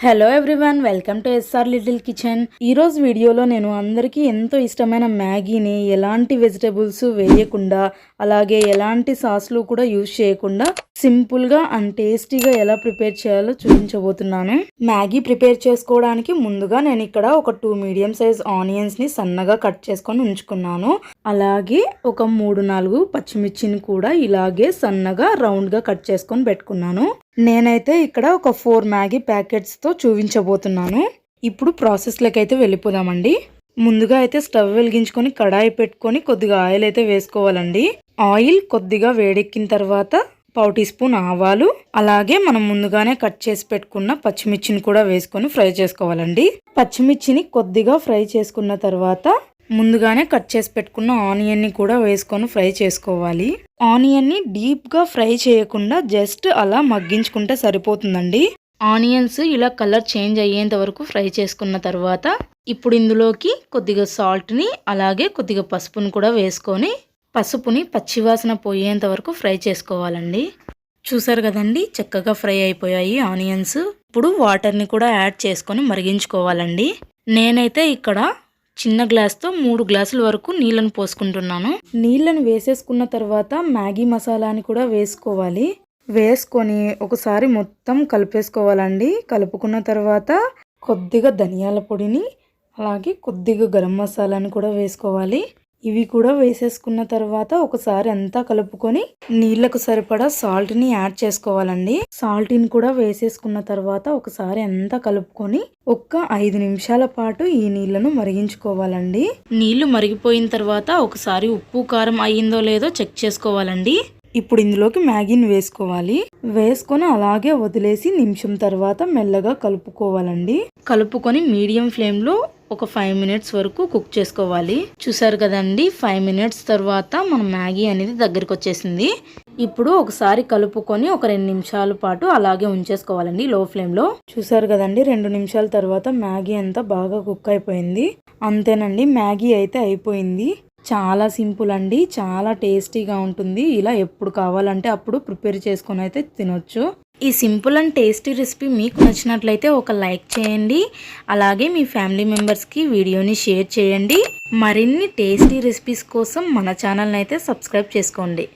Hello everyone welcome to SR little kitchen ఈరోజు వీడియోలో నేను అందరికీ ఎంతో ఇష్టమైన మ్యాగీని ఎలాంటి వెజిటబుల్స్ వేయకుండా అలాగే ఎలాంటి సాస్లు కూడా యూజ్ చేయకుండా సింపుల్గా అండ్ టేస్టీగా ఎలా ప్రిపేర్ చేయాలో చూపించబోతున్నాను. మ్యాగీ ప్రిపేర్ చేసుకోవడానికి ముందుగా నేను ఇక్కడ ఒక టూ మీడియం సైజ్ ఆనియన్స్ని సన్నగా కట్ చేసుకొని ఉంచుకున్నాను. అలాగే ఒక మూడు నాలుగు పచ్చిమిర్చిని కూడా ఇలాగే సన్నగా రౌండ్గా కట్ చేసుకొని పెట్టుకున్నాను. నేనైతే ఇక్కడ ఒక ఫోర్ మ్యాగీ ప్యాకెట్స్తో చూపించబోతున్నాను. ఇప్పుడు ప్రాసెస్లోకి అయితే వెళ్ళిపోదామండి. ముందుగా అయితే స్టవ్ వెలిగించుకొని కడాయి పెట్టుకొని కొద్దిగా ఆయిల్ అయితే వేసుకోవాలండి. ఆయిల్ కొద్దిగా వేడెక్కిన తర్వాత పావు టీ స్పూన్ ఆవాలు అలాగే మనం ముందుగానే కట్ చేసి పెట్టుకున్న పచ్చిమిర్చిని కూడా వేసుకొని ఫ్రై చేసుకోవాలండి. పచ్చిమిర్చిని కొద్దిగా ఫ్రై చేసుకున్న తర్వాత ముందుగానే కట్ చేసి పెట్టుకున్న ఆనియన్ని కూడా వేసుకొని ఫ్రై చేసుకోవాలి. ఆనియన్ని డీప్గా ఫ్రై చేయకుండా జస్ట్ అలా మగ్గించుకుంటే సరిపోతుందండి. ఆనియన్స్ ఇలా కలర్ చేంజ్ అయ్యేంత వరకు ఫ్రై చేసుకున్న తర్వాత ఇప్పుడు ఇందులోకి కొద్దిగా సాల్ట్ని అలాగే కొద్దిగా పసుపుని కూడా వేసుకొని పసుపుని పచ్చివాసన పోయేంత వరకు ఫ్రై చేసుకోవాలండి. చూసారు కదండి చక్కగా ఫ్రై అయిపోయాయి ఆనియన్స్. ఇప్పుడు వాటర్ని కూడా యాడ్ చేసుకొని మరిగించుకోవాలండి. నేనైతే ఇక్కడ చిన్న గ్లాస్తో మూడు గ్లాసుల వరకు నీళ్ళను పోసుకుంటున్నాను. నీళ్ళను వేసేసుకున్న తర్వాత మ్యాగీ మసాలాని కూడా వేసుకోవాలి. వేసుకొని ఒకసారి మొత్తం కలిపేసుకోవాలండి. కలుపుకున్న తర్వాత కొద్దిగా ధనియాల పొడిని అలాగే కొద్దిగా గరం మసాలాని కూడా వేసుకోవాలి. ఇవి కూడా వేసేసుకున్న తర్వాత ఒకసారి అంతా కలుపుకొని నీళ్ళకు సరిపడా సాల్ట్ని యాడ్ చేసుకోవాలండి. సాల్ట్ని కూడా వేసేసుకున్న తర్వాత ఒకసారి అంతా కలుపుకొని ఒక్క ఐదు నిమిషాల పాటు ఈ నీళ్ళను మరిగించుకోవాలండి. నీళ్ళు మరిగిపోయిన తర్వాత ఒకసారి ఉప్పు కారం అయ్యిందో లేదో చెక్ చేసుకోవాలండి. ఇప్పుడు ఇందులోకి మ్యాగీని వేసుకోవాలి. వేసుకొని అలాగే వదిలేసి నిమిషం తర్వాత మెల్లగా కలుపుకోవాలండి. కలుపుకొని మీడియం ఫ్లేమ్లో ఒక ఫైవ్ మినిట్స్ వరకు కుక్ చేసుకోవాలి. చూసారు కదండి ఫైవ్ మినిట్స్ తర్వాత మన మ్యాగీ అనేది దగ్గరికి వచ్చేసింది. ఇప్పుడు ఒకసారి కలుపుకొని ఒక రెండు నిమిషాల పాటు అలాగే ఉంచేసుకోవాలండి లో. ఫ్లేమ్లో చూసారు కదండి రెండు నిమిషాల తర్వాత మ్యాగీ అంతా బాగా కుక్ అయిపోయింది. అంతేనండి మ్యాగీ అయితే అయిపోయింది. చాలా సింపుల్ అండి చాలా టేస్టీగా ఉంటుంది. ఇలా ఎప్పుడు కావాలంటే అప్పుడు ప్రిపేర్ చేసుకొని అయితే తినొచ్చు. ఈ సింపుల్ అండ్ టేస్టీ రెసిపీ మీకు నచ్చినట్లయితే ఒక లైక్ చేయండి. అలాగే మీ ఫ్యామిలీ మెంబర్స్కి వీడియోని షేర్ చేయండి. మరిన్ని టేస్టీ రెసిపీస్ కోసం మన ఛానల్ని అయితే సబ్స్క్రైబ్ చేసుకోండి.